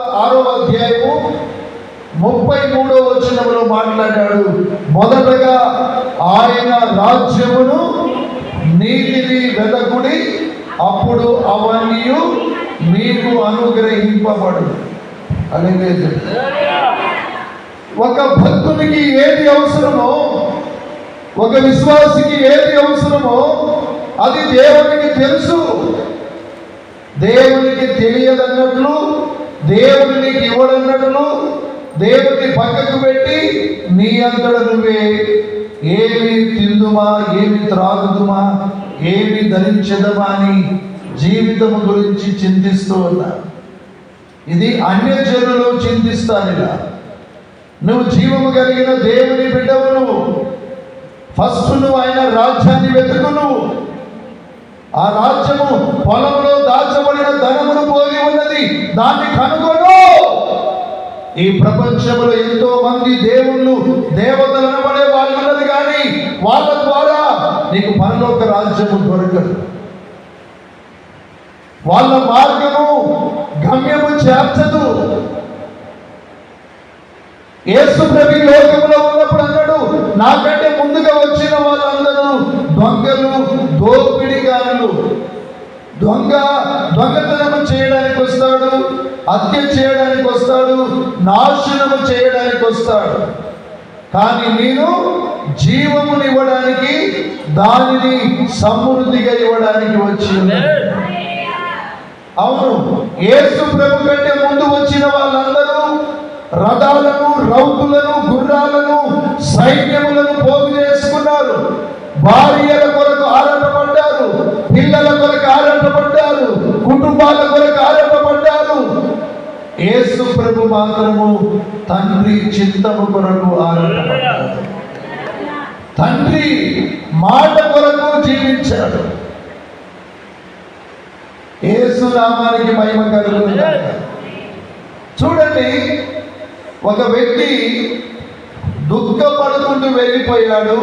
ఆరో అధ్యాయము ముప్పై మూడో వచనంలో మాట్లాడాడు. మొదటగా ఆయన రాజ్యమును నీతిని వెదకుడి అప్పుడు అవన్నీ మీకు అనుగ్రహింపబడు. అనేది ఒక భక్తునికి ఏది అవసరమో ఒక విశ్వాసికి ఏది అవసరమో అది దేవునికి తెలుసు. దేవునికి తెలియదన్నట్లు దేవుడు నీకు ఇవ్వడన్నట్టును దేవుడిని పక్కకు పెట్టి నీ అంతట నువ్వే. ఏమి తిందుమా ఏమి త్రాగుదుమా ఏమి ధరించదమా అని జీవితము గురించి చింతిస్తూ ఉన్నా. ఇది అన్యజనులు చింతిస్తానిలా నువ్వు జీవము కలిగిన దేవుని బిడ్డవు నువ్వు ఫస్ట్ నువ్వు ఆయన రాజ్యాన్ని వెతుకు నువ్వు ఆ రాజ్యము పొలంలో దాచబడిన ధన దాన్ని కనుగొను. ఈ ప్రపంచంలో ఎంతో మంది దేవుళ్ళు దేవతలు అనబడే వాళ్ళు ఉన్నది కానీ వాళ్ళ ద్వారా నీకు పరలోక రాజ్యము దొరకదు. వాళ్ళ మార్గము గమ్యము చేర్చదు. యేసు ప్రభు లోకంలో ఉన్నప్పుడు అన్నాడు నాకంటే ముందుగా వచ్చిన వాళ్ళందరూ దొంగలు దోపిడిగారులు. దొంగ దొంగతనము చేయడానికి వస్తాడు హత్య చేయడానికి వస్తాడు నాశనము చేయడానికి వస్తాడు. కానీ నేను జీవమునివ్వడానికి దానిని సమృద్ధిగా ఇవ్వడానికి వచ్చి అవును యేసు ప్రభు కంటే ముందు వచ్చిన వాళ్ళందరూ రథాలను రౌతులను గుర్రాలను సైన్యములను పోగు చేసుకున్నారు. భార్యల కొరకు ఆరా యేసు ప్రభు మాత్రము తండ్రి చింతము కొరకు ఆరంభపడ్డారు తండ్రి మాట కొరకు జీవించాడు. యేసు నామానికి మహిమ కలుగుతుంది చూడండి ఒక వ్యక్తి దుఃఖపడుకుంటూ వెళ్ళిపోయాడు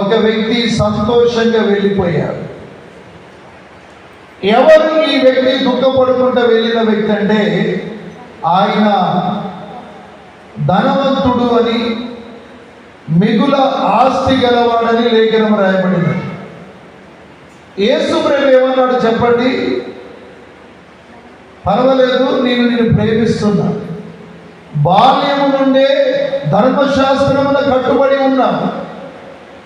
ఒక వ్యక్తి సంతోషంగా వెళ్ళిపోయాడు. ఎవరు ఈ వ్యక్తి దుఃఖపడుకుంటూ వెళ్ళిన వ్యక్తి అంటే ఆయన ధనవంతుడు అని మిగుల ఆస్తి గలవాడని లేఖనం రాయబడింది. యేసు ప్రేమ ఏమన్నాడు చెప్పండి? పర్వాలేదు నేను నిన్ను ప్రేమిస్తున్నా. బాల్యము నుండే ధర్మశాస్త్రమున కట్టుబడి ఉన్నా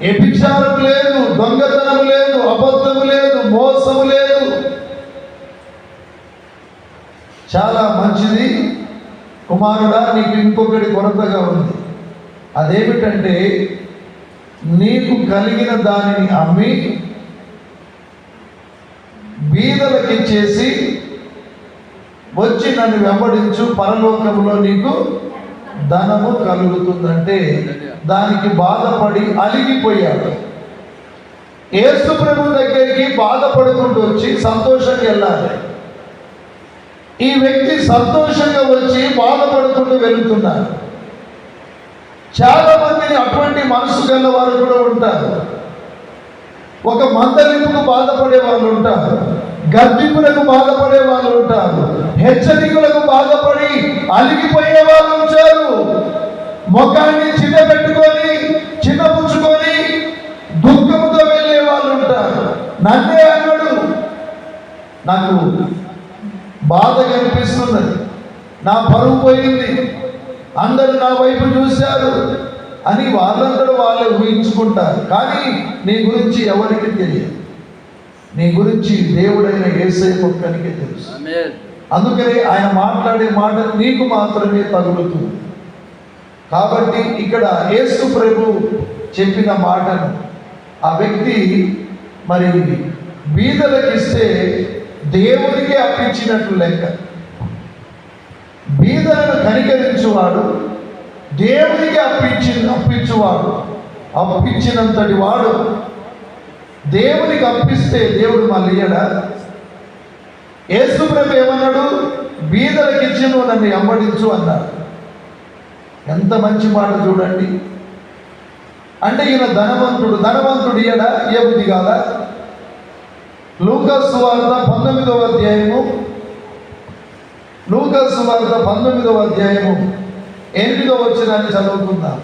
వ్యభిచారం లేదు దొంగతనం లేదు అబద్ధము లేదు మోసము లేదు చాలా మంచిది కుమారుడా నీకు ఇంకొకటి కొరతగా ఉంది. అదేమిటంటే నీకు కలిగిన దానిని అమ్మి బీదలకి చేసి వచ్చి నన్ను వెంబడించు పరలోకంలో నీకు ధనము కలుగుతుందంటే దానికి బాధపడి అలిగిపోయాడు. ఏసుప్రభు ప్రభు దగ్గరికి బాధపడుకుంటూ వచ్చి సంతోషంగా వెళ్ళాలి ఈ వ్యక్తి సంతోషంగా వచ్చి బాధపడుకుంటూ వెళుతున్నారు. చాలా మందిని అటువంటి మనసు గల వారు కూడా ఉంటారు. ఒక మందలింపుకు బాధపడే వాళ్ళు ఉంటారు. గర్భింపులకు బాధపడే వాళ్ళు ఉంటారు. హెచ్చరికలకు బాధపడి అలిగిపోయే వాళ్ళు ఉంటారు. ముఖాన్ని చిన్న పెట్టుకొని చిన్న దుఃఖంతో వెళ్ళే వాళ్ళు ఉంటారు. నన్నే అన్నాడు. నాకు బాధ కనిపిస్తున్నది నా పరువు పోయింది. అందరు నా వైపు చూశారు అని వాళ్ళందరూ వాళ్ళే ఊహించుకుంటారు. కానీ నీ గురించి ఎవరికి తెలియదు. నీ గురించి దేవుడైన ఏసై ఒక్కనికే తెలుసు. అందుకనే ఆయన మాట్లాడే మాట నీకు మాత్రమే తగులుతుంది. కాబట్టి ఇక్కడ యేసు ప్రభు చెప్పిన మాటను ఆ వ్యక్తి మరి బీదలకు దేవుడికి అప్పించినట్లు లెక్క. బీదలను కనికరించువాడు దేవునికి అప్పించి అప్పించువాడు అప్పించినంతటి వాడు దేవునికి అప్పిస్తే దేవుడు మళ్ళీ ఇయ్యడా? యేసు ఏమన్నాడు? బీదలకు ఇచ్చి నువ్వు నన్ను ఎంబడించు అన్నాడు. ఎంత మంచి మాట చూడండి. అంటే ఈయన ధనవంతుడు. ధనవంతుడు ఇయ్యడా? ఏ బుద్ధి కాదా? లూకస్ వార్త పంతొమ్మిదవ అధ్యాయము. లూకాసు వార్త పంతొమ్మిదవ అధ్యాయము. ఎనిమిదవ వచ్చినాన్ని చదువుకుందాం.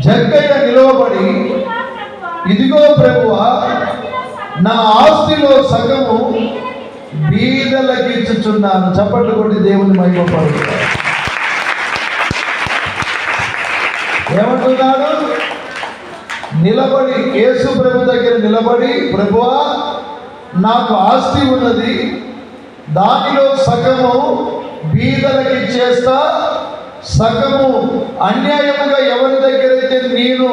జగ్గయ్య నిలవబడి. "ఇదిగో ప్రభువా, నా ఆస్తిలో సగము పేదలకిచ్చుచున్నాను." బీదలకి ఇచ్చుచున్నాను చప్పట్లు కొట్టి దేవుని మహిమపడుతున్నాను ఏమంటున్నాడు? నిలబడి యేసు ప్రభు దగ్గర నిలబడి ప్రభువా నాకు ఆస్తి ఉన్నది. దానిలో సగము బీదలకి ఇచ్చేస్తా సగము అన్యాయముగా ఎవరి దగ్గర అయితే నేను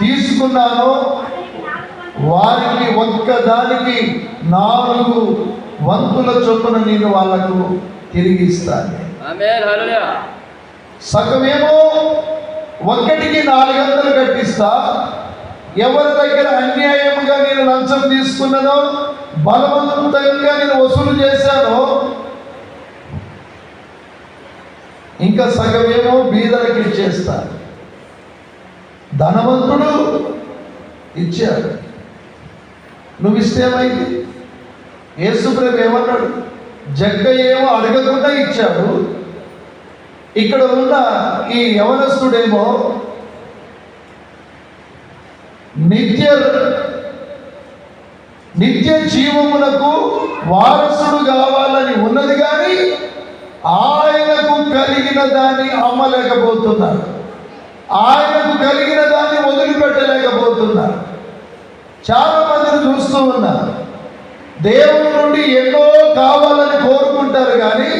తీసుకున్నానో వారికి ఒక్క దానికి నాలుగు వంతుల చొప్పున నేను వాళ్ళకు తిరిగి ఇస్తాను. సగమేమో ఒక్కటికి నాలుగు వందలు కట్టిస్తా. ఎవరి దగ్గర అన్యాయంగా నేను లంచం తీసుకున్నానో బలవంతంగా నేను వసూలు చేశానో ఇంకా సగమేమో బీదలకి ఇచ్చేస్తా. ధనవంతుడు ఇచ్చాడు. నువ్వు ఇస్తేమైంది యేసుప్రేమ ఏమన్నాడు? జగ్గ ఏమో అడగకుండా ఇచ్చాడు. ఇక్కడ ఉన్న ఈ యవనస్తుడేమో నిత్య నిత్య జీవమునకు వారసుడు కావాలని ఉన్నది కానీ ఆయనకు కలిగిన దాన్ని అమ్మలేకపోతున్నారు. ఆయనకు కలిగిన దాన్ని వదిలిపెట్టలేకపోతున్నారు. చాలా మందిని చూస్తూ ఉన్నారు. దేవుడి నుండి ఎన్నో కావాలని కోరుకుంటారు కానీ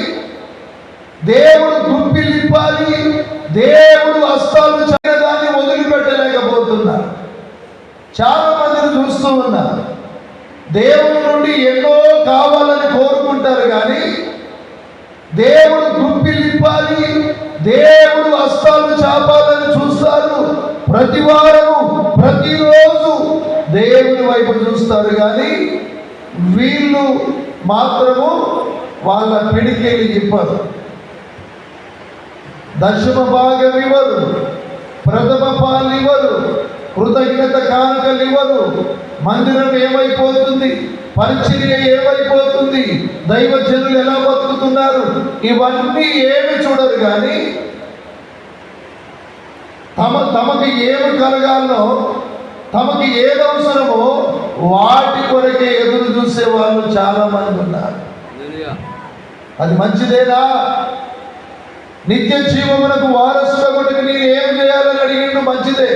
దేవుడు గుప్పిలిప్పాలి దేవుడు హస్తాలు చేయడాన్ని వదిలిపెట్టలేకపోతున్నారు చాలా మందిని చూస్తూ ఉన్నారు. దేవుడి నుండి ఎన్నో కావాలని కోరుకుంటారు కానీ దేవుడు గుప్పిలిప్పాలి దేవుడు హస్తాలు చాపాలని చూస్తారు. ప్రతి వారము ప్రతిరోజు దేవుని వైపు చూస్తారు కానీ వీళ్ళు మాత్రము వాళ్ళ పిడికెళ్ళి చెప్పారు దశమ భాగం ఇవ్వరు. ప్రథమ పాలు ఇవ్వరు. కృతజ్ఞత కానుకలు ఇవ్వరు. మందిరం ఏమైపోతుంది? పరిచర్య ఏమైపోతుంది? దైవజనులు ఎలా బతుకుతున్నారు? ఇవన్నీ ఏమి చూడరు కానీ తమ తమకి ఏమి కలగాలో తమకి ఏది అవసరమో వాటి కొరకే ఎదురు చూసే వాళ్ళు చాలా మంది ఉన్నారు అది మంచిదేనా? నిత్య జీవమునకు వారసుల కొడుకు నేను ఏం చేయాలని అడిగిండు మంచిదే.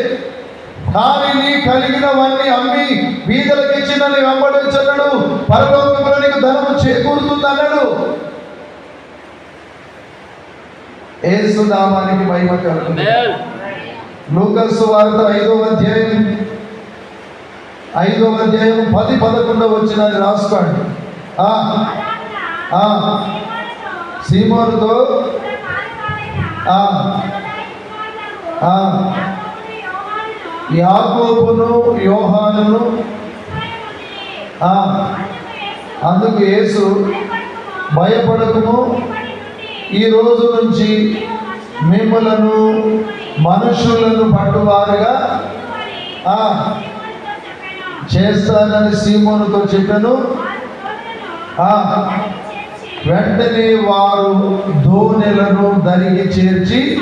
కానీ నీ కలిగినవన్నీ అమ్మి బీదలకు ఇచ్చిన నీ వెంబడించన్నాడు పరలోకంలో నీకు ధనము చేకూరుతుంది అన్నాడు ఏసునామానికి మహిమ లూకస్ వార్త ఐదవ అధ్యాయం ఐదవ అధ్యాయం పది పదకొండవ వచ్చిన రాసుకోండి. ఆ, యాకోబును యోహానును. అందుకు యేసు భయపడకము. ఈ రోజు నుంచి మిమ్మలను మనుషులను పట్టువారుగా చేస్తానని సీమోనుతో చెప్పాను. వెంటనే వారు ధోనెలను దరిగి చేర్చి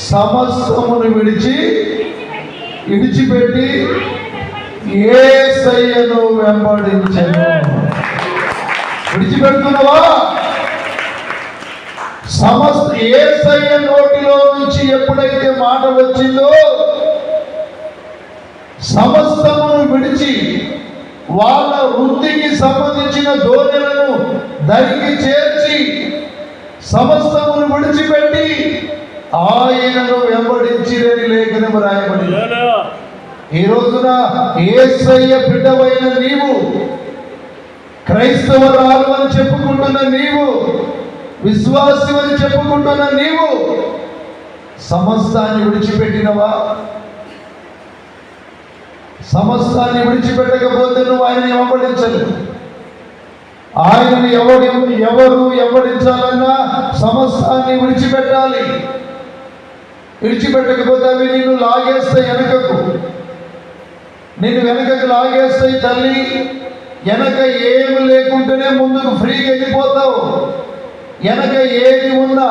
సమస్తమును విడిచి విడిచిపెట్టి ఏ సయ్యను వెంబడించను. విడిచిపెడుతున్నావా? సమస్త ఏసయ్య నోటిలో నుంచి ఎప్పుడైతే మాట వచ్చిందో సమస్తమును విడిచి వాళ్ళ వృత్తికి సంబంధించిన ధోరణులను దరికి చేర్చి సమస్తమును విడిచిపెట్టి ఆయనను వెంబడించిరని లేఖనం హల్లెలూయా ఈ రోజున ఏసయ్య బిడ్డవైన నీవు క్రైస్తవరాలు అని చెప్పుకుంటున్న నీవు విశ్వాసం అని చెప్పుకుంటున్న నీవు సమస్తాన్ని విడిచిపెట్టినవా? సమస్తాన్ని విడిచిపెట్టకపోతే నువ్వు ఆయన వెంబడించలేవు. ఆయనను ఎవడు ఎవరు వెంబడించాలన్నా సమస్తాన్ని విడిచిపెట్టాలి. విడిచిపెట్టకపోతే అవి నిన్ను లాగేస్తాయి వెనుకకు. నిన్ను వెనుకకు లాగేస్తాయి తల్లి. వెనక ఏమి లేకుంటేనే ముందుకు ఫ్రీగా వెళ్ళిపోతావు. వెనక ఏది ఉన్నా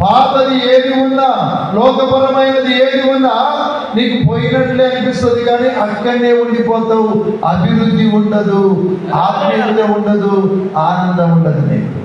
పాతది ఏది ఉన్నా లోకపరమైనది ఏది ఉన్నా నీకు పోయినట్లే అనిపిస్తుంది కానీ అక్కడనే ఉండిపోతావు. అభివృద్ధి ఉండదు. ఆత్మీయత ఉండదు. ఆనందం ఉండదు నీకు.